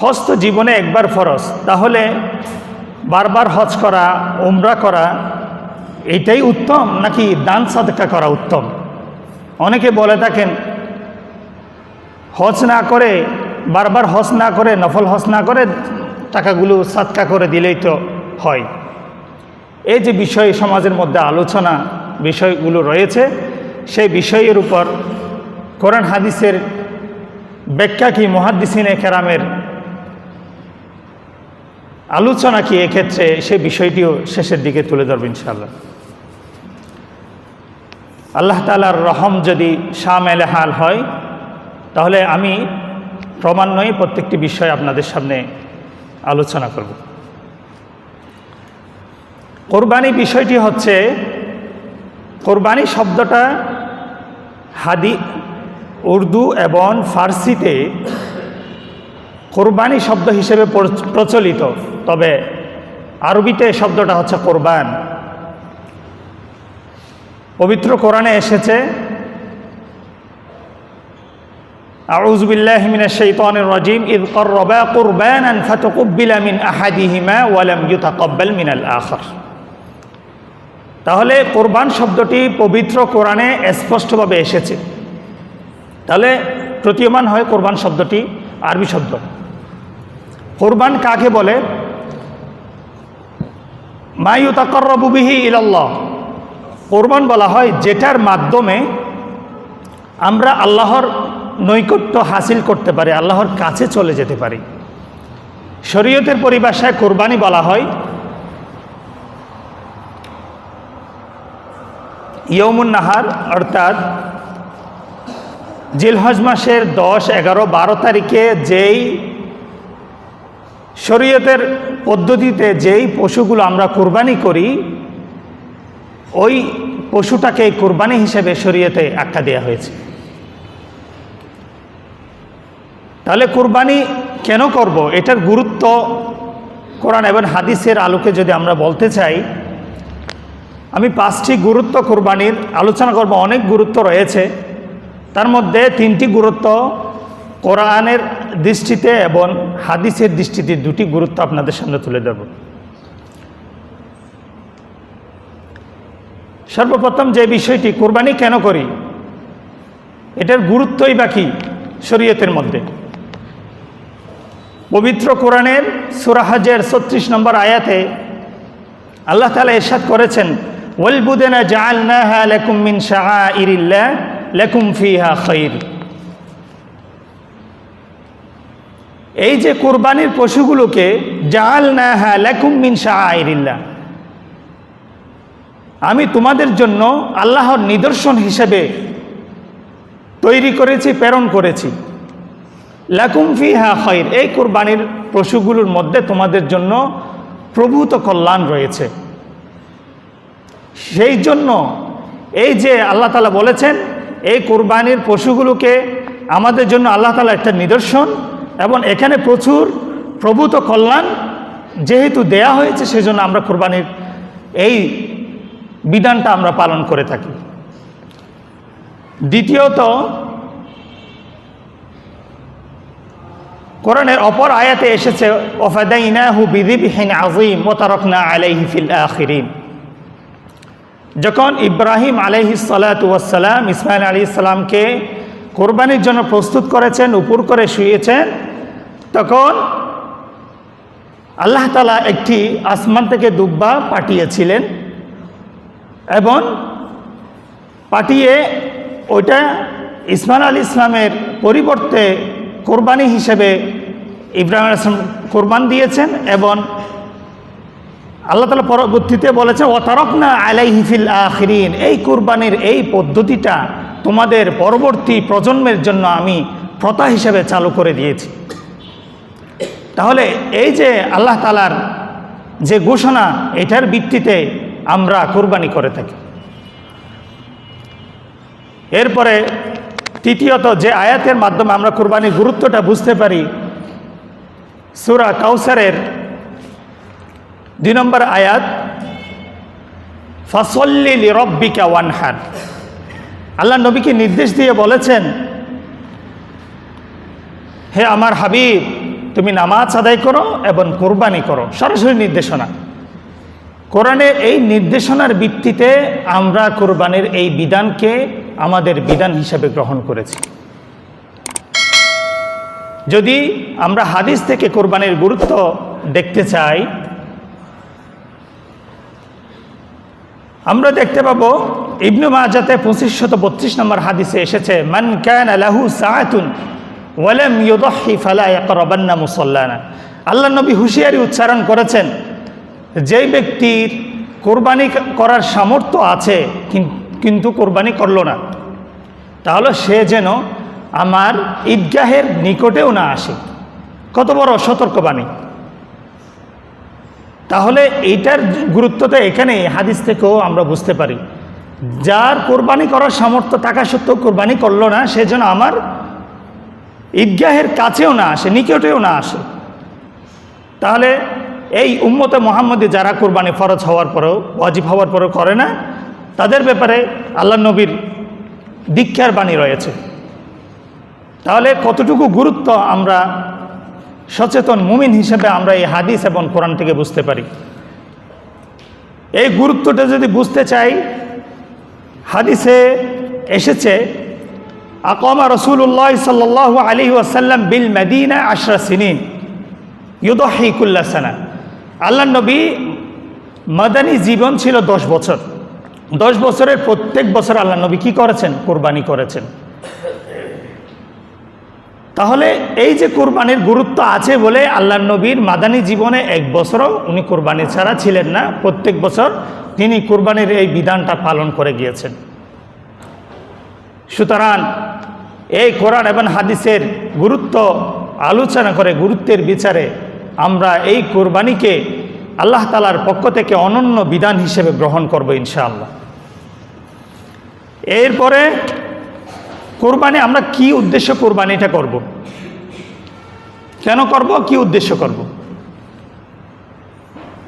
হজ তো জীবনে একবার ফরজ। তাহলে বারবার হজ করা, উমরা করা, এটাই উত্তম নাকি দান সাদকা করা উত্তম? অনেকে বলে থাকেন, হজ না করে, বারবার হজ না করে, নফল হজ না করে টাকাগুলো সাদকা করে দিলেই তো হয়। এই যে বিষয় সমাজের মধ্যে আলোচনা বিষয়গুলো রয়েছে, সেই বিষয়ের উপর কোরআন হাদিসের ব্যাখ্যা কি মহাদ্দিসিনে কেরামের আলোচনা কি এক্ষেত্রে সে বিষয়টিও শেষের দিকে তুলে ধরবে ইনশাল্লাহ আল্লাহ তালার রহম যদি শামেলে হাল হয়, তাহলে আমি ক্রমান্বয়ে প্রত্যেকটি বিষয় আপনাদের সামনে আলোচনা করব। কোরবানি বিষয়টি হচ্ছে, কোরবানি শব্দটা হাদি, উর্দু এবং ফার্সিতে কোরবানি শব্দ হিসেবে প্রচলিত, তবে আরবিতে শব্দটা হচ্ছে কোরবান। পবিত্র কোরআনে এসেছে তাহলে কোরবান শব্দটি পবিত্র কোরআনে স্পষ্টভাবে এসেছে। তাহলে প্রতীয়মান হয় কোরবান শব্দটি আরবি শব্দ। কোরবান কাকে বলে? মায়ু তাকর্রবুবিহি ইলাল্লাহ কোরবান বলা হয় যেটার মাধ্যমে আমরা আল্লাহর নৈকট্য হাসিল করতে পারি, আল্লাহর কাছে চলে যেতে পারি। শরীয়তের পরিভাষায় কোরবানি বলা হয় ইয়মুন নাহার অর্থাৎ জিলহজ মাসের দশ, এগারো, বারো তারিখে যেই শরীয়তের পদ্ধতিতে যেই পশুগুলো আমরা কোরবানি করি, ওই পশুটাকে কোরবানি হিসেবে শরীয়তে আখ্যা দেওয়া হয়েছে। তাহলে কোরবানি কেন করব? এটার গুরুত্ব কোরআন এবং হাদিসের আলোকে যদি আমরা বলতে চাই, আমি পাঁচটি গুরুত্ব কোরবানির আলোচনা করব, অনেক গুরুত্ব রয়েছে। তার মধ্যে তিনটি গুরুত্ব কোরআনের দৃষ্টিতে এবং হাদিসের দৃষ্টিতে দুটি গুরুত্ব আপনাদের সামনে তুলে ধরব। সর্বপ্রথম যে বিষয়টি, কোরবানি কেন করি? এটার গুরুত্বই বাকি শরীয়তের মধ্যে? পবিত্র কোরআনের সুরাহাজের ছত্রিশ নম্বর আয়াতে আল্লাহ তালা এরশাদ করেছেন ওয়ালবুদেনা জাআলনাহা লাকুম মিন শাআইরিল্লাহ, লাকুম ফিহা খাইর। এই যে কোরবানির পশুগুলোকে জাআলনাহা লাকুম মিন শাআইরিল্লাহ। আমি তোমাদের জন্য আল্লাহর নিদর্শন হিসেবে তৈরি করেছি, প্রেরণ করেছি। লাকুম ফিহা খৈর এই কোরবানির পশুগুলোর মধ্যে তোমাদের জন্য প্রভূত কল্যাণ রয়েছে। সেই জন্য এই যে আল্লাহ তালা বলেছেন, এই কোরবানির পশুগুলোকে আমাদের জন্য আল্লাহ তালা একটা নিদর্শন এবং এখানে প্রচুর প্রভূত কল্যাণ যেহেতু দেয়া হয়েছে, সেজন্য আমরা কোরবানির এই বিধানটা আমরা পালন করে থাকি। দ্বিতীয়ত, কোরআনের অপর আয়াতে এসেছে যখন ইব্রাহিম আলহি সালাতাম ইসমাইল আলী ইসলামকে কোরবানির জন্য প্রস্তুত করেছেন উপর করে শুয়েছেন তখন আল্লাহ তালা একটি আসমান থেকে দুব্বা পাঠিয়েছিলেন এবং পাঠিয়ে ওইটা ইসমাইল আল ইসলামের পরিবর্তে কোরবানি হিসেবে ইব্রাহিম আসলাম কোরবান দিয়েছেন এবং আল্লাহ তালা পরবর্তীতে বলেছে অতারকনা আলাই হিফিল আখরিন। এই কোরবানির এই পদ্ধতিটা তোমাদের পরবর্তী প্রজন্মের জন্য আমি প্রথা হিসেবে চালু করে দিয়েছি। তাহলে এই যে আল্লাহ তালার যে ঘোষণা, এটার ভিত্তিতে আমরা কোরবানি করে থাকি। এরপরে তৃতীয়ত যে আয়াতের মাধ্যমে আমরা কোরবানির গুরুত্বটা বুঝতে পারি, সুরা কাউসারের দুই নম্বর আয়াত, ফসল্লি রব্বিকা ওয়ানহার। আল্লাহ নবীকে নির্দেশ দিয়ে বলেছেন, হে আমার হাবিব তুমি নামাজ আদায় করো এবং কোরবানি করো। সরাসরি নির্দেশনা। কোরআনের এই নির্দেশনার ভিত্তিতে আমরা কোরবানির এই বিধানকে আমাদের বিধান হিসেবে গ্রহণ করেছি। যদি আমরা হাদিস থেকে কোরবানির গুরুত্ব দেখতে চাই, আমরা দেখতে পাবো ইবনু মাজাতে পঁচিশ শত বত্রিশ নম্বর হাদিসে এসেছে, মান ক্যান আলাহু সাআতুন ওয়ালাম আল্লাহ নবী হুঁশিয়ারি উচ্চারণ করেছেন, যেই ব্যক্তির কোরবানি করার সামর্থ্য আছে, কিন- কিন্তু কোরবানি করল না, তাহলে সে যেন আমার ঈদগাহের নিকটেও না আসে। কত বড় সতর্কবাণী। তাহলে এইটার গুরুত্বটা এখানে হাদিস থেকেও আমরা বুঝতে পারি। যার কোরবানি করার সামর্থ্য থাকা সত্ত্বেও কোরবানি করল না, সে যেন আমার ঈদগাহের কাছেও না আসে, নিকটেও না আসে। তাহলে এই উম্মতে মোহাম্মদী যারা কোরবানি ফরজ হওয়ার পরেও, ওয়াজিব হওয়ার পরেও করে না, তাদের ব্যাপারে আল্লাহ নবীর দীক্ষার বাণী রয়েছে। তাহলে কতটুকু গুরুত্ব আমরা সচেতন মুমিন হিসেবে আমরা এই হাদিস এবং কোরআন থেকে বুঝতে পারি? এই গুরুত্বটা যদি বুঝতে চাই, হাদিসে এসেছে আকমা রসুল্লাহ সাল্লাহ আলী ওয়াসাল্লাম বিল মদিনা আশরা সিনিন ইউদহিকুল্লা সানা আল্লাহ নবী মাদানী জীবন ছিল দশ বছর। দশ বছরের প্রত্যেক বছর আল্লাহ নবী কী করেছেন? কোরবানি করেছেন। তাহলে এই যে কোরবানির গুরুত্ব আছে বলে আল্লাহ নবীর মাদানী জীবনে এক বছরও উনি কোরবানি ছাড়া ছিলেন না। প্রত্যেক বছর তিনি কোরবানির এই বিধানটা পালন করে গিয়েছেন। সুতরাং এই কোরআন এবং হাদিসের গুরুত্ব আলোচনা করে গুরুত্বের বিচারে আমরা এই কোরবানিকে আল্লাহ তালার পক্ষ থেকে অনন্য বিধান হিসেবে গ্রহণ করব ইনশাআল্লাহ। এরপরে কোরবানি আমরা কি উদ্দেশ্য কোরবানিটা করব? কেন করব? কি উদ্দেশ্য করব?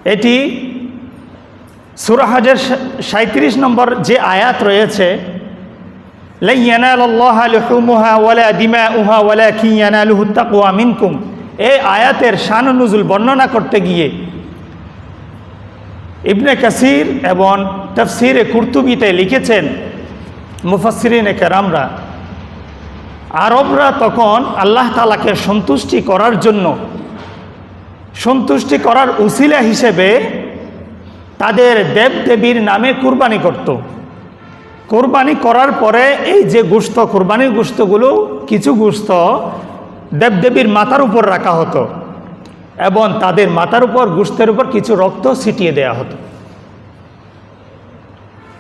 এটি সুরাহাজের সাঁত্রিশ নম্বর যে আয়াত রয়েছে لن ينال الله لحومها ولا دماؤها ولكن يناله التقوى منكم এই আয়াতের শান নজুল বর্ণনা করতে গিয়ে ইবনে কাসির এবং তফসিরে কুর্তুবিতে লিখেছেন মুফাসরিনে কেরামরা আরবরা তখন আল্লাহ তালাকে সন্তুষ্টি করার জন্য সন্তুষ্টি করার উসিলা হিসেবে তাদের দেবদেবীর নামে কুরবানি করত কোরবানি করার পরে এই যে গোস্ত, কোরবানির গোস্তগুলো কিছু গোস্ত দেবদেবীর মাথার উপর রাখা হতো এবং তাদের মাথার উপর, গোস্তের উপর কিছু রক্ত ছিটিয়ে দেয়া হতো।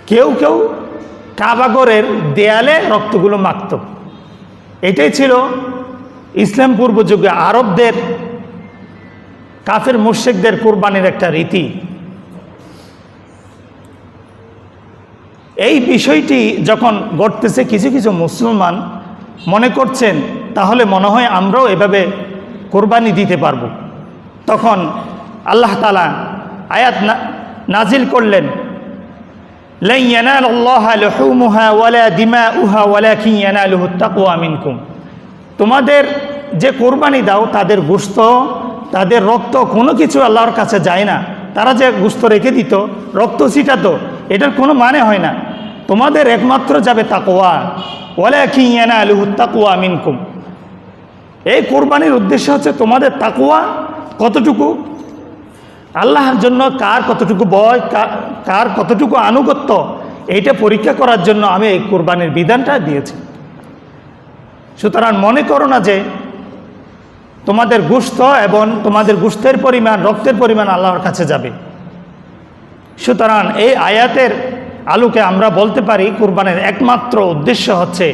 কেউ কেউ কাবাগরের দেয়ালে রক্তগুলো মাখত। এটাই ছিল ইসলাম পূর্ব যুগে আরবদের, কাফের মুর্শেকদের কোরবানির একটা রীতি। এই বিষয়টি যখন ঘটতেছে, কিছু কিছু মুসলমান মনে করছেন, তাহলে মনে হয় আমরাও এভাবে কোরবানি দিতে পারব। তখন আল্লাহ তালা আয়াত নাজিল করলেন তোমাদের যে কোরবানি দাও, তাদের গুস্ত তাদের রক্ত, কোনো কিছু আল্লাহর কাছে যায় না। তারা যে গুস্ত রেখে দিত, রক্ত ছিটাতো, এটার কোনো মানে হয় না। তোমাদের একমাত্র যাবে তাকোয়া ওলা খিয়ানা আলুহু তাকুয়া মিনকুম। এই কোরবানির উদ্দেশ্য হচ্ছে তোমাদের তাকুয়া কতটুকু? আল্লাহর জন্য কার কতটুকু বয় কার কতটুকু আনুগত্য, এইটা পরীক্ষা করার জন্য আমি এই কোরবানির বিধানটা দিয়েছি। সুতরাং মনে করো না যে তোমাদের গুস্ত এবং তোমাদের গুস্তের পরিমাণ, রক্তের পরিমাণ আল্লাহর কাছে যাবে। সুতরাং এই আয়াতের আলোকে আমরা বলতে পারি কোরবানের একমাত্র উদ্দেশ্য হচ্ছে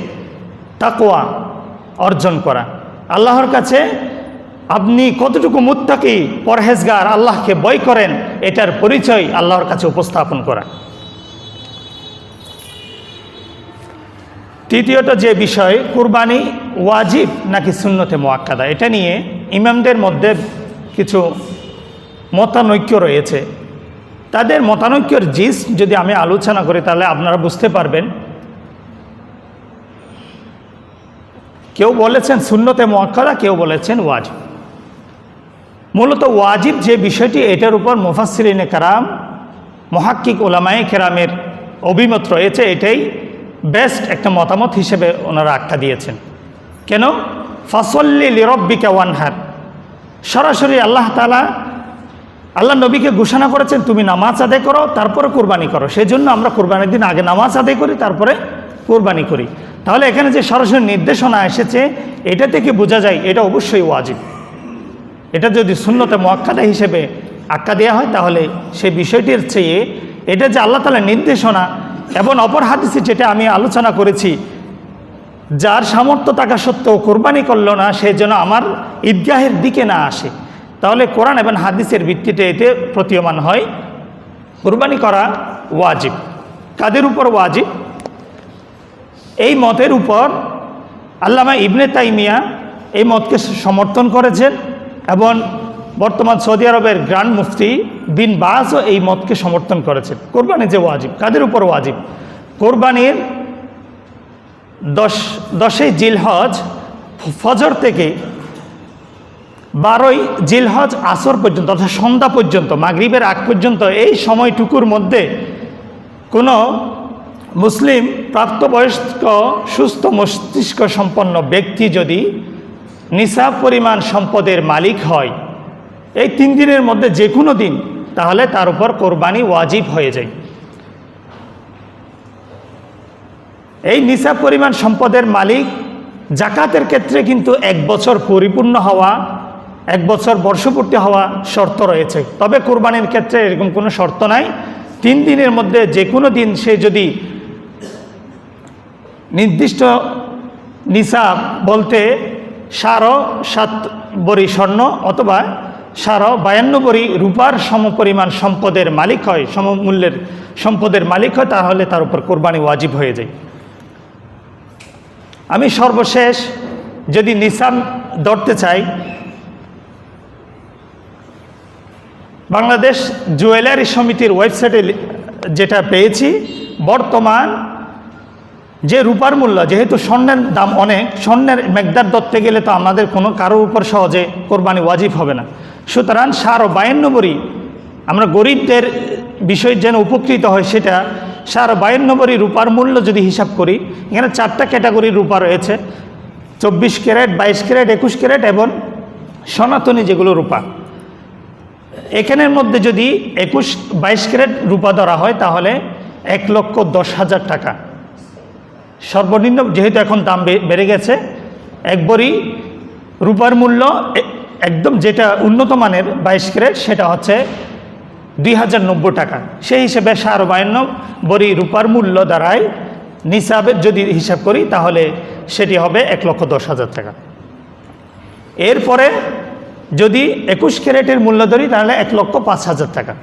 তাকোয়া অর্জন করা। আল্লাহর কাছে আপনি কতটুকু মুত্তাকি পরহেজগার আল্লাহকে বই করেন, এটার পরিচয় আল্লাহর কাছে উপস্থাপন করা। তৃতীয়ত যে বিষয়, কুরবানি ওয়াজিব নাকি সুন্নতে মোয়াক্কাদা এটা নিয়ে ইমামদের মধ্যে কিছু মতানৈক্য রয়েছে। তাদের মতানৈক্যর জিস যদি আমি আলোচনা করি, তাহলে আপনারা বুঝতে পারবেন। কেউ বলেছেন শূন্যতে মোয়াক্কাদা কেউ বলেছেন ওয়াজিব। মূলত ওয়াজিব যে বিষয়টি, এটার উপর মুফাসরিনে কারাম, মহাক্কিক ওলামায়ে কেরামের অভিমত রয়েছে, এটাই বেস্ট একটা মতামত হিসেবে ওনারা আখ্যা দিয়েছেন। কেন? ফসল্লি লিরব্বিকা ওয়ানহার। সরাসরি আল্লাহ তালা আল্লাহ নবীকে ঘোষণা করেছেন, তুমি নামাজ আদায় করো, তারপরে কোরবানি করো। সেই জন্য আমরা কোরবানির দিন আগে নামাজ আদায় করি, তারপরে কোরবানি করি। তাহলে এখানে যে সরাসরি নির্দেশনা এসেছে, এটা থেকে বোঝা যায়, এটা অবশ্যই ওয়াজিব। এটা যদি শূন্যতে মোয়াক্কাদা হিসেবে আক্কা দেওয়া হয়, তাহলে সেই বিষয়টির চেয়ে এটা যে আল্লাহ তালার নির্দেশনা এবং অপর হাদিসে যেটা আমি আলোচনা করেছি, যার সামর্থ্য থাকা সত্ত্বেও কোরবানি করল না সেই জন্য আমার ঈদগাহের দিকে না আসে। তাহলে কোরআন এবং হাদিসের ভিত্তিতে এতে প্রতীয়মান হয়। কোরবানি করা ওয়াজিব। কাদের উপর ওয়াজিব? এই মতের উপর আল্লামা ইবনে তাইমিয়া এই মতকে সমর্থন করেছেন এবং বর্তমান সৌদি আরবের গ্র্যান্ড মুফতি বিন বাসও এই মতকে সমর্থন করেছেন। কোরবানি যে ওয়াজিব, কাদের উপর ওয়াজিব? কোরবানির দশ, দশই জিলহজ ফজর থেকে বারোই জিলহজ আসর পর্যন্ত অর্থাৎ সন্ধ্যা পর্যন্ত, মাগরিবের আগ পর্যন্ত এই সময়টুকুর মধ্যে কোনো মুসলিম প্রাপ্তবয়স্ক, সুস্থ মস্তিষ্ক সম্পন্ন ব্যক্তি যদি নিসাব পরিমাণ সম্পদের মালিক হয়, এই তিন দিনের মধ্যে যে কোনো দিন, তাহলে তার উপর কোরবানি ওয়াজিব হয়ে যায়। এই নিসাব পরিমাণ সম্পদের মালিক জাকাতের ক্ষেত্রে কিন্তু এক বছর পরিপূর্ণ হওয়া এক বছর বর্ষপূর্তি হওয়া শর্ত রয়েছে। তবে কোরবানির ক্ষেত্রে এরকম কোনো শর্ত নাই। তিন দিনের মধ্যে যে কোনো দিন সে যদি নির্দিষ্ট নিসাব বলতে সারো সাত বড়ি স্বর্ণ অথবা সারো বায়ান্ন বড়ি রূপার সমপরিমাণ সম্পদের মালিক হয়, সমমূল্যের সম্পদের মালিক হয়, তাহলে তার উপর কোরবানি ওয়াজিব হয়ে যায়। আমি সর্বশেষ যদি নিসাব ধরতে চাই বাংলাদেশ জুয়েলারি সমিতির ওয়েবসাইটে যেটা পেয়েছি, বর্তমান যে রূপার মূল্য, যেহেতু স্বর্ণের দাম অনেক, স্বর্ণের মেঘদার ধরতে গেলে তো আমাদের কোনো কারোর উপর সহজে কোরবানি ওয়াজিব হবে না। সুতরাং সার ও বড়ি আমরা গরিবদের বিষয় যেন উপকৃত হয় সেটা সার বায়ান্ন বড়ি রূপার মূল্য যদি হিসাব করি, এখানে চারটা ক্যাটাগরি রূপা রয়েছে, চব্বিশ ক্যারেট, বাইশ ক্যারেট, একুশ ক্যারেট এবং সনাতনী যেগুলো রূপা। এখানের মধ্যে যদি একুশ, বাইশ ক্যারেট রূপা ধরা হয়, তাহলে এক লক্ষ দশ হাজার টাকা। সর্বনিম্ন যেহেতু এখন দাম বেড়ে গেছে, এক রূপার মূল্য একদম যেটা উন্নত মানের বাইশ ক্যারেট, সেটা হচ্ছে দুই হাজার নব্বই টাকা। সেই হিসেবে সাড়ে বায়ান্ন বড়ি রূপার মূল্য দাঁড়ায় নিসাবের যদি হিসাব করি, তাহলে সেটি হবে এক লক্ষ দশ হাজার টাকা। এরপরে যদি একুশ ক্যারেটের মূল্য ধরি, তাহলে এক লক্ষ পাঁচ হাজার টাকা।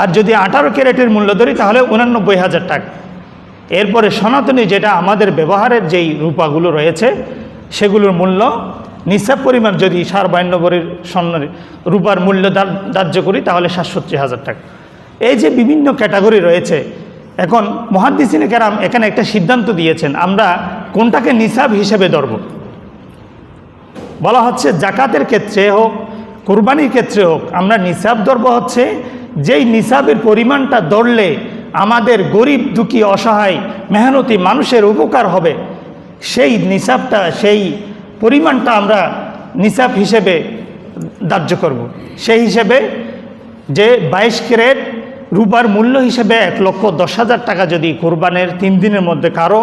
আর যদি আঠারো ক্যারেটের মূল্য ধরি, তাহলে উনানব্বই হাজার টাকা। এরপরে সনাতনী যেটা আমাদের ব্যবহারের যেই রূপাগুলো রয়েছে, সেগুলোর মূল্য নিসাব পরিমাণ যদি সার বায়ান্নবরের স্বর্ণের রূপার মূল্য ধার্য করি, তাহলে সাতষট্টি হাজার টাকা। এই যে বিভিন্ন ক্যাটাগরি রয়েছে, এখন মহাদ্দিসিনে কেরাম এখানে একটা সিদ্ধান্ত দিয়েছেন, আমরা কোনটাকে নিসাব হিসেবে ধরব? বলা হচ্ছে জাকাতের ক্ষেত্রে হোক, কোরবানির ক্ষেত্রে হোক, আমরা নিসাব ধরব হচ্ছে যেই নিসাবের পরিমাণটা ধরলে আমাদের গরিব, দুঃখী, অসহায়, মেহনতি মানুষের উপকার হবে, সেই নিসাবটা, সেই পরিমাণটা আমরা নিসাব হিসেবে ধার্য করব। সেই হিসেবে যে বাইশ ক্যারেট রূপার মূল্য হিসেবে এক লক্ষ দশ হাজার টাকা যদি কোরবানের তিন দিনের মধ্যে কারও,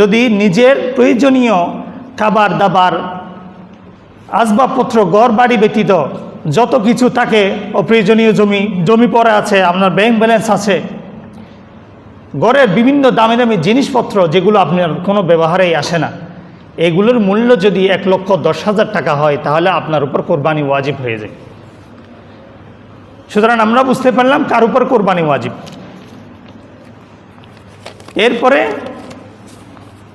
যদি নিজের প্রয়োজনীয় খাবার দাবার আসবাবপত্র গড় বাড়ি ব্যতীত যত কিছু থাকে অপ্রয়োজনীয় জমি জমি পড়ে আছে, আপনার ব্যাংক ব্যালেন্স আছে। গড়ের বিভিন্ন দামি দামি জিনিসপত্র যেগুলো আপনার কোনো ব্যবহারেই আসে না। এগুলোর মূল্য যদি এক লক্ষ দশ হাজার টাকা হয়, তাহলে আপনার উপর কোরবানি ওয়াজিব হয়ে যায়। সুতরাং আমরা বুঝতে পারলাম কার উপর কোরবানি ওয়াজিব। এরপরে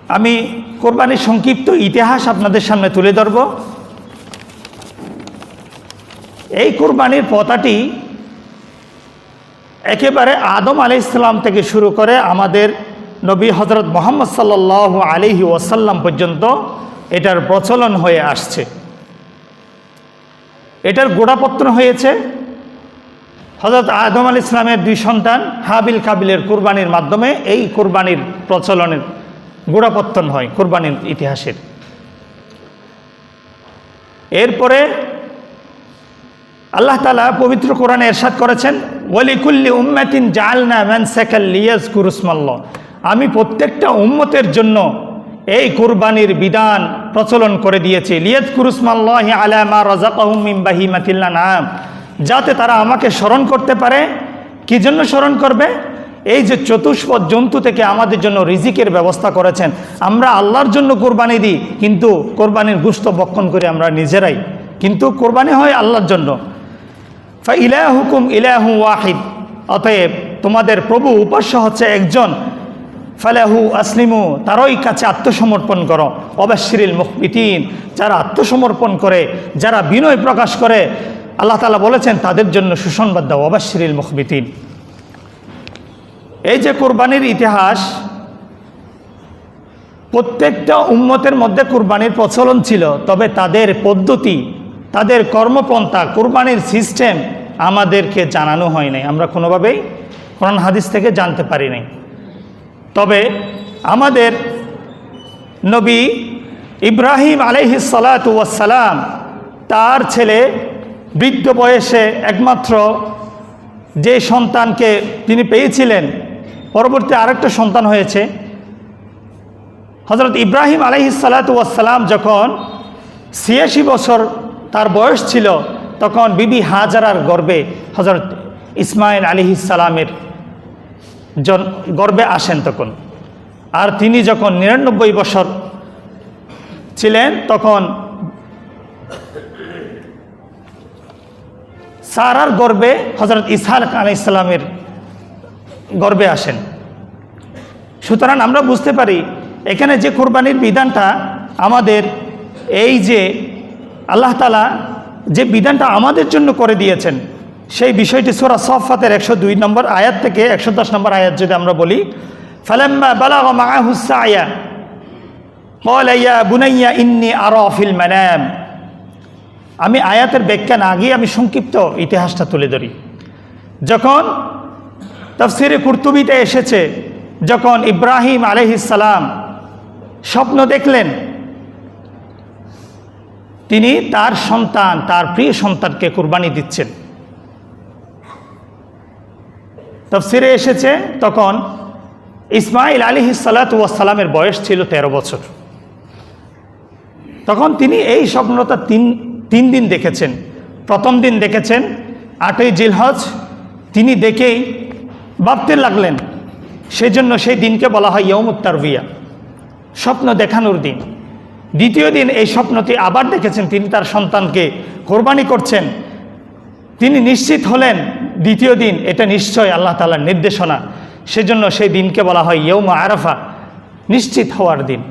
আমি কোরবানির সংক্ষিপ্ত ইতিহাস আপনাদের সামনে তুলে ধরব। এই কোরবানির পতাটি একেবারে আদম আলি ইসলাম থেকে শুরু করে আমাদের নবী হজরত মোহাম্মদ সাল্লাহ আলিহি ওয়াসাল্লাম পর্যন্ত এটার প্রচলন হয়ে আসছে। এটার গোড়াপত্র হয়েছে হজরত আদম আল ইসলামের দুই সন্তান হাবিল কাবিলের কুরবানির মাধ্যমে এই কুরবানির প্রচলনের গোড়াপত্তন হয়, কুরবানির ইতিহাসের। এরপরে আল্লাহ তালা পবিত্র কোরআনে এরশাদ করেছেন, ওয়ালিকুল্লি উম্মাতিন জালনা ম্যান সেকাল লিয়াজ কুরুসমাল্ল আমি প্রত্যেকটা উম্মতের জন্য এই কুরবানির বিধান প্রচলন করে দিয়েছি। লিয়াজ কুরুসমাল্লাহ আলামা রাজাকাহুম বাহিমাতিল্লা নাম যাতে তারা আমাকে স্মরণ করতে পারে। কি জন্য স্মরণ করবে? এই যে চতুষ্পদ জন্তু থেকে আমাদের জন্য রিজিকের ব্যবস্থা করেছেন। আমরা আল্লাহর জন্য কোরবানি দিই, কিন্তু কোরবানির গুস্ত বক্ষণ করে আমরা নিজেরাই। কিন্তু কোরবানি হয় আল্লাহর জন্য। ফা ইলাহুকুম ইলাহু ওয়াহিদ। অতএব তোমাদের প্রভু উপাস্য হচ্ছে একজন। ফালাহু আসলিমু, তারই কাছে আত্মসমর্পণ করো। অবাশিরিল মুখবিতিন, যারা আত্মসমর্পণ করে, যারা বিনয় প্রকাশ করে, আল্লাহ তালা বলেছেন, তাদের জন্য সুসংবাদ দাও। অবাশিরিল মুখবিতিন। এই যে কোরবানির ইতিহাস, প্রত্যেকটা উম্মতের মধ্যে কোরবানির প্রচলন ছিল, তবে তাদের পদ্ধতি তাদের কর্মপন্থা, কোরবানির সিস্টেম আমাদেরকে জানানো হয় নাই। আমরা কোনোভাবেই কোরআন হাদিস থেকে জানতে পারি নাই। তবে আমাদের নবী ইব্রাহিম আলহিসালাম তার ছেলে বৃদ্ধ বয়সে একমাত্র যে সন্তানকে তিনি পেয়েছিলেন, পরবর্তী আরেকটা সন্তান হয়েছে। হজরত ইব্রাহিম আলহিসাল্লাম যখন ছিয়াশি বছর তার বয়স ছিল তখন বিবি হাজারার গর্বে হজরত ইসমাইল আলিহিসালামের জন গর্বে আসেন তখন। আর তিনি যখন নিরানব্বই বছর ছিলেন তখন সারার গর্বে হজরত ইসহাক আলি ইসলামের গর্বে আসেন। সুতরাং আমরা বুঝতে পারি, এখানে যে কোরবানির বিধানটা আমাদের এই যে আল্লাহ তালা যে বিধানটা আমাদের জন্য করে দিয়েছেন, সেই বিষয়টি সোরা সফাতের একশো দুই নম্বর আয়াত থেকে একশো দশ নম্বর আয়াত যদি আমরা বলি, ফালাম্মা বালাগ মাহুসা আয়া কল আয়া বুনাইয়া ইন্নি আরফিল ম্যানাম আমি আয়াতের ব্যাখ্যা না গিয়ে আমি সংক্ষিপ্ত ইতিহাসটা তুলে ধরি। যখন তফসিরে কুর্তুবিতে এসেছে, যখন ইব্রাহিম আলহিসাল্লাম স্বপ্ন দেখলেন তিনি তার সন্তান, তার প্রিয় সন্তানকে কুরবানি দিচ্ছেন। তফসিরে এসেছে তখন ইসমাইল আলী সালাতামের বয়স ছিল ১৩ বছর। তখন তিনি এই স্বপ্নটা তিন তিন দিন দেখেছেন। প্রথম দিন দেখেছেন, আটই জিলহজ, তিনি দেখেই ভাবতে লাগলেন, সেজন্য সেই দিনকে বলা হয় ইয়মুত্তারভিয়া স্বপ্ন দেখানোর দিন। দ্বিতীয় দিন এই স্বপ্নটি আবার দেখেছেন তিনি তার সন্তানকে কোরবানি করছেন। তিনি নিশ্চিত হলেন দ্বিতীয় দিন, এটা নিশ্চয় আল্লাহ তালার নির্দেশনা। সেজন্য সেই দিনকে বলা হয় ইয়ৌমা আরাফা, নিশ্চিত হওয়ার দিন।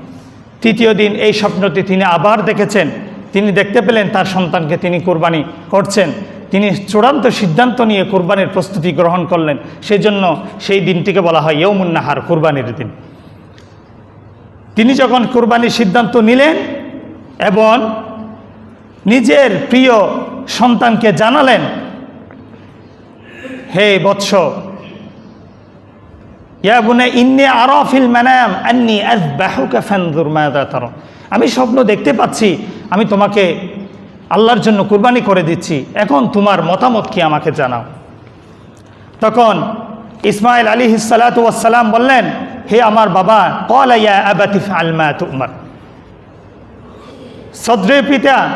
তৃতীয় দিন এই স্বপ্নটি তিনি আবার দেখেছেন। তিনি দেখতে পেলেন তার সন্তানকে তিনি কোরবানি করছেন। তিনি চূড়ান্ত সিদ্ধান্ত নিয়ে কোরবানির প্রস্তুতি গ্রহণ করলেন। সেই জন্য সেই দিনটিকে বলা হয় ইয়ৌমুন্নাহার কোরবানির দিন। তিনি যখন কোরবানির সিদ্ধান্ত নিলেন এবং নিজের প্রিয় সন্তানকে জানালেন, হে বৎস, ইয়া বুনে ইন্নে আরফিল ম্যানাম আন্নি আজ বাহুকা ফ্যানদুর আমি স্বপ্ন দেখতে পাচ্ছি, আমি তোমাকে আল্লাহর জন্য কুরবানি করে দিচ্ছি। এখন তোমার মতামত কি আমাকে জানাও। তখন ইসমাইল আলী হিসালাতাম বললেন, হে আমার বাবা কল ইয়া আবাতিফ আলমা তুমার। সদ্রে পিতা,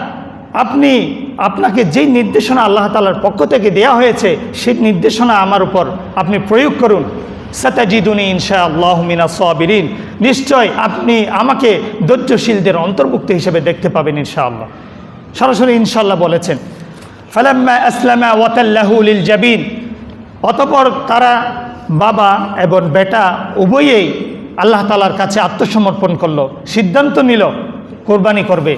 আপনি, আপনাকে যেই নির্দেশনা আল্লাহ তালার পক্ষ থেকে দেয়া হয়েছে সেই নির্দেশনা আমার উপর আপনি প্রয়োগ করুন। সাতাজিদুনি ইনশা আল্লাহ মিনা সাবিরিন। নিশ্চয় আপনি আমাকে ধৈর্যশীলদের অন্তর্ভুক্ত হিসেবে দেখতে পাবেন ইনশাআল্লাহ। সরাসরি ইনশাল্লাহ বলেছেন, ফালাম্মা আসলামা ওয়াতাল্লাহুলিল জাবিন। অতপর তারা বাবা এবং বেটা উভয়েই আল্লাহ তালার কাছে আত্মসমর্পণ করল, সিদ্ধান্ত নিল, কোরবানি করবে।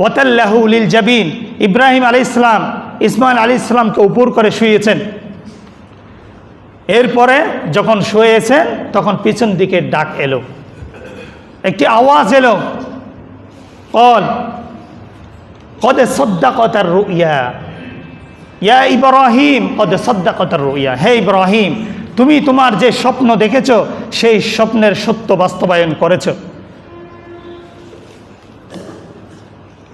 ওয়াতাল্লাহু উলিল জাবিন, ইব্রাহিম আলি ইসলাম ইসমাইল আলী ইসলামকে উপর করে শুয়েছেন। এরপরে যখন শুয়েছেন, তখন পিছন দিকে ডাক এলো। একটি আওয়াজ এলো, কল, কদে সদ্দা কথার ইয়া ইয়া ইব্রাহিম, কদ সদ্দা কতার ইয়া হে ইব্রাহিম, তুমি তোমার যে স্বপ্ন দেখেছ, সেই স্বপ্নের সত্য বাস্তবায়ন করেছ।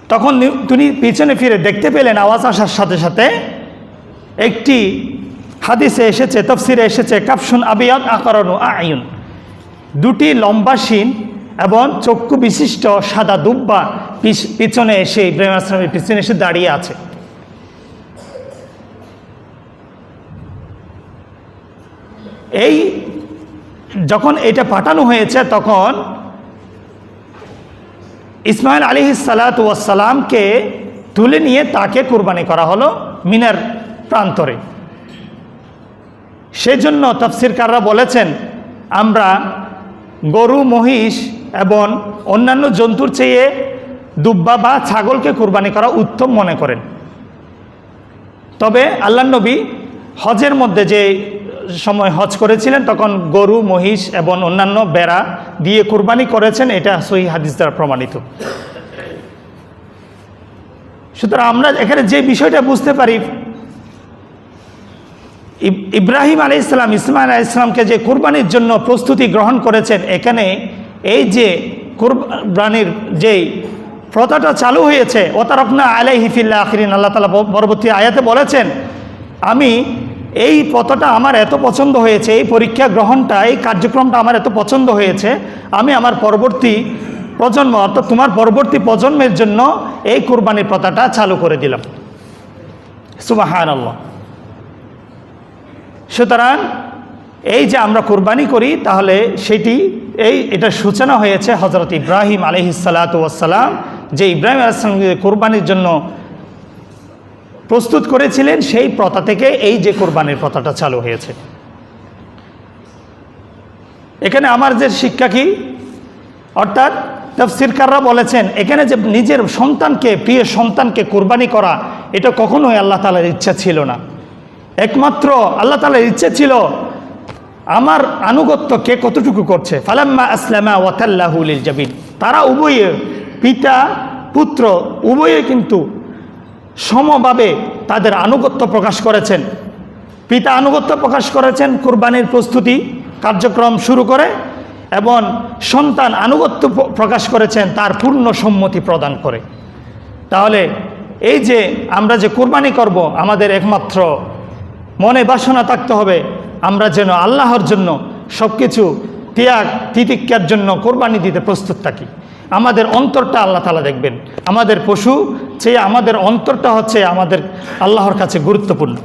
তখন তিনি পিছনে ফিরে দেখতে পেলেন, আওয়াজ আসার সাথে সাথে একটি হাদিসে এসেছে, তফসিরে এসেছে কাপসুন আবিয়াদ আকরণু আয়ুন দুটি লম্বা শিন এবং চক্ষু বিশিষ্ট সাদা দুব্বা পিছ- পিছনে এসে ইব্রাহিম আসলামের পিছনে এসে দাঁড়িয়ে আছে। এই যখন এটা পাঠানো হয়েছে, তখন ইসমাইল আলী সালাতামকে তুলে নিয়ে তাকে কুরবানি করা হলো মিনার প্রান্তরে। সেজন্য তফসিরকাররা বলেছেন, আমরা গরু, মহিষ এবং অন্যান্য জন্তুর চেয়ে দুব্বা বা ছাগলকে কুরবানি করা উত্তম মনে করেন। তবে আল্লাহ নবী হজের মধ্যে যে সময় হজ করেছিলেন, তখন গরু, মহিষ এবং অন্যান্য বেড়া দিয়ে কুরবানি করেছেন, এটা সহি হাদিস দ্বারা প্রমাণিত। সুতরাং আমরা এখানে যে বিষয়টা বুঝতে পারি ইব্রাহিম আলী ইসলাম ইসমাইল আলী ইসলামকে যে কুরবানির জন্য প্রস্তুতি গ্রহণ করেছেন, এখানে এই যে কুরবানির যেই প্রথাটা চালু হয়েছে ও তারকনা আলাই হিফিল্লা আখরিন আল্লাহ তালা পরবর্তী আয়াতে বলেছেন, আমি এই পথটা আমার এত পছন্দ হয়েছে, এই পরীক্ষা গ্রহণটা, এই কার্যক্রমটা আমার এত পছন্দ হয়েছে, আমি আমার পরবর্তী প্রজন্ম, অর্থাৎ তোমার পরবর্তী প্রজন্মের জন্য এই কুরবানির প্রথাটা চালু করে দিলাম। সুবাহান আল্লাহ সুতরাং এই যে আমরা কোরবানি করি, তাহলে সেটি এই, এটা সূচনা হয়েছে হজরত ইব্রাহিম আলহিসাল্লাতাম যে ইব্রাহিম আলাইসলাম কোরবানির জন্য প্রস্তুত করেছিলেন সেই প্রথা থেকে এই যে কোরবানির প্রথাটা চালু হয়েছে। এখানে আমার যে শিক্ষা কি, অর্থাৎ তফসিরকাররা বলেছেন, এখানে যে নিজের সন্তানকে, প্রিয় সন্তানকে কোরবানি করা, এটা কখনোই আল্লাহ তালার ইচ্ছা ছিল না। একমাত্র আল্লাহ তালার ইচ্ছে ছিল, আমার আনুগত্য কে কতটুকু করছে। ফালাম্মা আসলামা ওয়াতাল্লাহুল জাবিন। তারা উভয়ে, পিতা, পুত্র, উভয়ে কিন্তু সমভাবে তাদের আনুগত্য প্রকাশ করেছেন। পিতা আনুগত্য প্রকাশ করেছেন, কুরবানির প্রস্তুতি কার্যক্রম শুরু করে এবং সন্তান আনুগত্য প্রকাশ করেছেন, তার পূর্ণ সম্মতি প্রদান করে। তাহলে এই যে আমরা যে কোরবানি করব, আমাদের একমাত্র মনে বাসনা থাকতে হবে, আমরা যেন আল্লাহর জন্য সব কিছু ত্যাগ তিতিক্ষার জন্য কোরবানি দিতে প্রস্তুত থাকি। আমাদের অন্তরটা আল্লাহ তালা দেখবেন। আমাদের পশু চেয়ে আমাদের অন্তরটা হচ্ছে আমাদের আল্লাহর কাছে গুরুত্বপূর্ণ।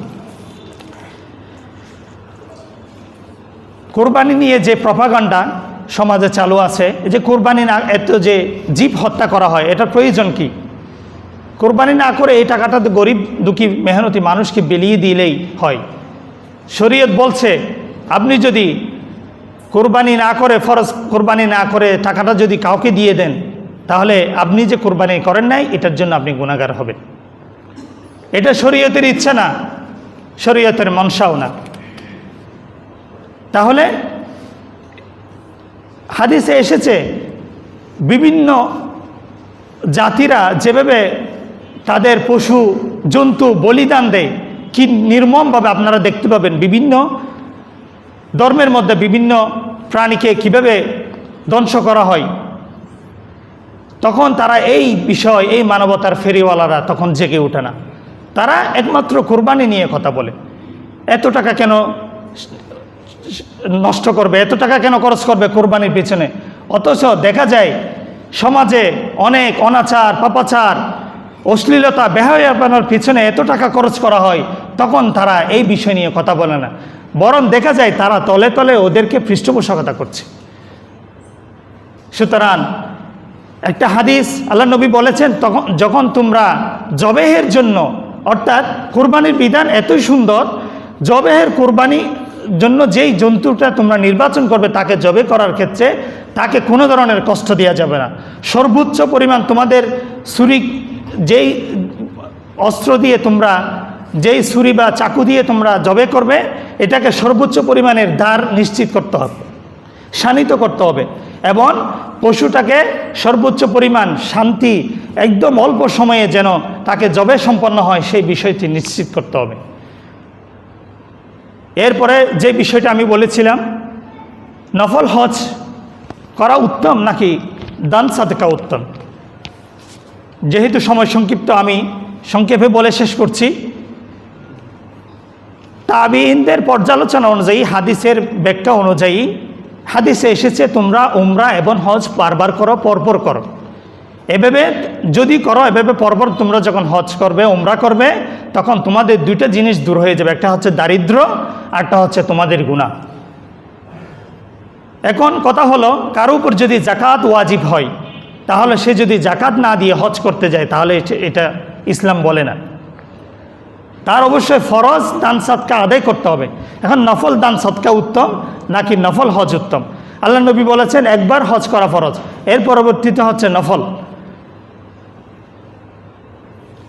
কোরবানি নিয়ে যে প্রপাগান্ডা সমাজে চালু আছে যে কোরবানি না, এত যে জীব হত্যা করা হয়, এটার প্রয়োজন কি? কোরবানি না করে এই টাকাটা তো গরিব, দুঃখী, মেহনতি মানুষকে বিলিয়ে দিলেই হয়। শরীয়ত বলছে, আপনি যদি কোরবানি না করে, ফরজ কোরবানি না করে টাকাটা যদি কাউকে দিয়ে দেন, তাহলে আপনি যে কোরবানি করেন নাই, এটার জন্য আপনি গুণাগার হবেন। এটা শরীয়তের ইচ্ছা না, শরীয়তের মনসাও না। তাহলে হাদিসে এসেছে, বিভিন্ন জাতিরা যেভাবে তাদের পশু, জন্তু বলিদান দেয়, কি নির্মমভাবে আপনারা দেখতে পাবেন, বিভিন্ন ধর্মের মধ্যে বিভিন্ন প্রাণীকে কীভাবে ধ্বংস করা হয়, তখন তারা এই বিষয়, এই মানবতার ফেরিওয়ালারা তখন জেগে ওঠে না। তারা একমাত্র কোরবানি নিয়ে কথা বলে। এত টাকা কেন নষ্ট করবে? এত টাকা কেন খরচ করবে কোরবানির পিছনে? অথচ দেখা যায়, সমাজে অনেক অনাচার, পাপাচার, অশ্লীলতা, বেহায়াপানোর পিছনে এত টাকা খরচ করা হয়, তখন তারা এই বিষয় নিয়ে কথা বলে না। বরং দেখা যায় তারা তলে তলে ওদেরকে পৃষ্ঠপোষকতা করছে। সুতরাং একটা হাদিস আল্লাহ নবী বলেছেন, তখন যখন তোমরা জবেহের জন্য অর্থাৎ কোরবানির বিধান এতই সুন্দর, জবেহের কোরবানি জন্য যেই জন্তুটা তোমরা নির্বাচন করবে তাকে জবে করার ক্ষেত্রে তাকে কোনো ধরনের কষ্ট দেওয়া যাবে না। সর্বোচ্চ পরিমাণ তোমাদের ছুরি যেই অস্ত্র দিয়ে তোমরা যেই ছুরি বা চাকু দিয়ে তোমরা জবে করবে, এটাকে সর্বোচ্চ পরিমাণের দ্বার নিশ্চিত করতে হবে, শানিত করতে হবে এবং পশুটাকে সর্বোচ্চ পরিমাণ শান্তি একদম অল্প সময়ে যেন তাকে জবে সম্পন্ন হয়, সেই বিষয়টি নিশ্চিত করতে হবে। এরপরে যে বিষয়টা আমি বলেছিলাম, নফল হজ করা উত্তম নাকি দান সাদকা উত্তম? যেহেতু সময় সংক্ষিপ্ত, আমি সংক্ষেপে বলে শেষ করছি। তাবিনদের পর্যালোচনা অনুযায়ী, হাদিসের ব্যাখ্যা অনুযায়ী, হাদিসে এসেছে, তোমরা উমরা এবং হজ বারবার করো, পরপর করো। এভাবে যদি করো, এভাবে পরপর তোমরা যখন হজ করবে, উমরা করবে, তখন তোমাদের দুইটা জিনিস দূর হয়ে যাবে। একটা হচ্ছে দারিদ্র আরটা হচ্ছে তোমাদের গুণা এখন কথা হলো, কারও উপর যদি জাকাত ওয়াজিব হয়, তাহলে সে যদি জাকাত না দিয়ে হজ করতে যায়, তাহলে এটা ইসলাম বলে না। তার অবশ্যই ফরজ দান সৎকা আদায় করতে হবে। এখন নফল দান সৎকা উত্তম, নাকি নফল হজ উত্তম? আল্লাহ নবী বলেছেন, একবার হজ করা ফরজ। এর পরবর্তীতে হচ্ছে নফল।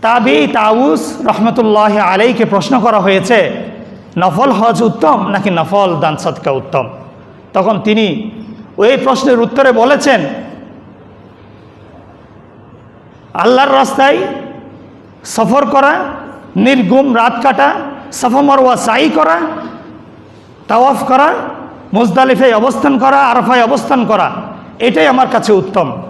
তাবি, তাউস, রহমতুল্লাহ আলাইকে প্রশ্ন করা হয়েছে, নফল হজ উত্তম, নাকি নফল দান সৎকা উত্তম? তখন তিনি ওই প্রশ্নের উত্তরে বলেছেন, আল্লাহর রাস্তায় সফর করা নির্গুম রাত কাটা, সাফা মারওয়া সাই করা, তাওয়াফ করা, মুজদালিফায় অবস্থান করা, আরফায় অবস্থান করা, এটাই আমার কাছে উত্তম।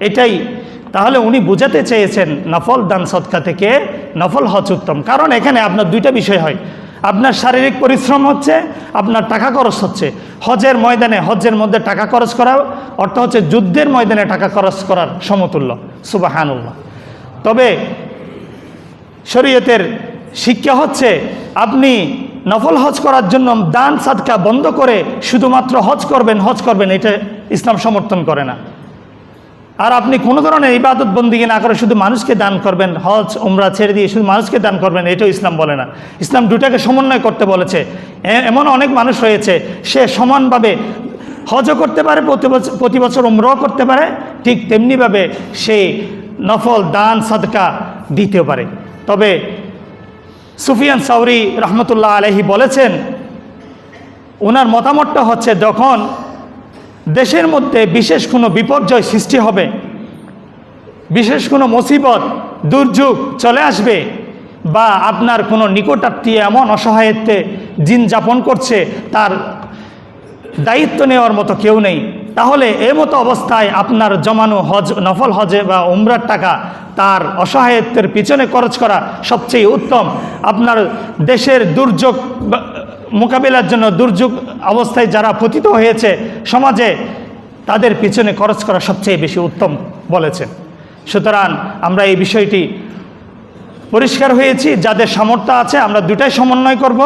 এটাই। তাহলে উনি বুঝাতে চেয়েছেন নফল দান সৎকা থেকে নফল হজ উত্তম। কারণ এখানে আপনার দুইটা বিষয় হয়। আপনার শারীরিক পরিশ্রম হচ্ছে, আপনার টাকা খরচ হচ্ছে। হজের ময়দানে, হজের মধ্যে টাকা খরচ করা, অর্থ হচ্ছে যুদ্ধের ময়দানে টাকা খরচ করার সমতুল্য। সুবাহানুল্লাহ। তবে শরীয়তের শিক্ষা হচ্ছে আপনি নফল হজ করার জন্য দান সাদকা বন্ধ করে শুধুমাত্র হজ করবেন হজ করবেন, এটা ইসলাম সমর্থন করে না। আর আপনি কোনো ধরনের ইবাদত বন্দিকে না করে শুধু মানুষকে দান করবেন, হজ, উমরা ছেড়ে দিয়ে শুধু মানুষকে দান করবেন, এটাও ইসলাম বলে না। ইসলাম দুটাকে সমন্বয় করতে বলেছে। এমন অনেক মানুষ রয়েছে, সে সমানভাবে হজও করতে পারে, প্রতি বছর প্রতি বছর উমরাও করতে পারে, ঠিক তেমনিভাবে সে নফল দান সাদকা দিতেও পারে। তবে সুফিয়ান সাউরি রহমতুল্লাহ আলহি বলেছেন ওনার মতামতটা হচ্ছে যখন দেশের মধ্যে বিশেষ কোনো বিপর্যয় সৃষ্টি হবে, বিশেষ কোনো মুসিবত, দুর্যোগ চলে আসবে বা আপনার কোনো নিকটাত্মীয় এমন অসহায়ত্বে দিন যাপন করছে, তার দায়িত্ব নেওয়ার মতো কেউ নেই। তাহলে মতো অবস্থায় আপনার জমানো হজ, নফল হজে বা উমরার টাকা তার অসহায়ত্বের পিছনে খরচ করা সবচেয়ে উত্তম। আপনার দেশের দুর্যোগ মোকাবিলার জন্য দুর্যোগ অবস্থায় যারা পতিত হয়েছে সমাজে, তাদের পিছনে খরচ করা সবচেয়ে বেশি উত্তম বলেছেন। সুতরাং আমরা এই বিষয়টি পরিষ্কার হয়েছি, যাদের সামর্থ্য আছে আমরা দুটাই সমন্বয় করব।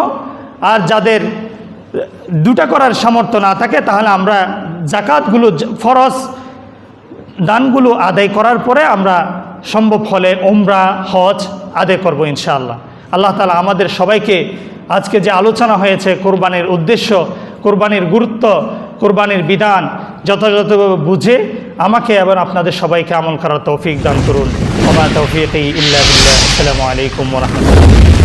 আর যাদের দুটা করার সামর্থ্য না থাকে, তাহলে আমরা জাকাতগুলো, ফরজ দানগুলো আদায় করার পরে আমরা সম্ভব হলে ওমরা হজ আদায় করব ইনশাআল্লাহ। আল্লাহ তালা আমাদের সবাইকে আজকে যে আলোচনা হয়েছে কোরবানির উদ্দেশ্য, কোরবানির গুরুত্ব, কোরবানির বিধান যথাযথভাবে বুঝে আমাকে এবং আপনাদের সবাইকে আমল করার তৌফিক দান করুন। ওমা তৌফিক ইল্লা বিল্লাহ। আসসালামু আলাইকুম রহমতুল্লাহ।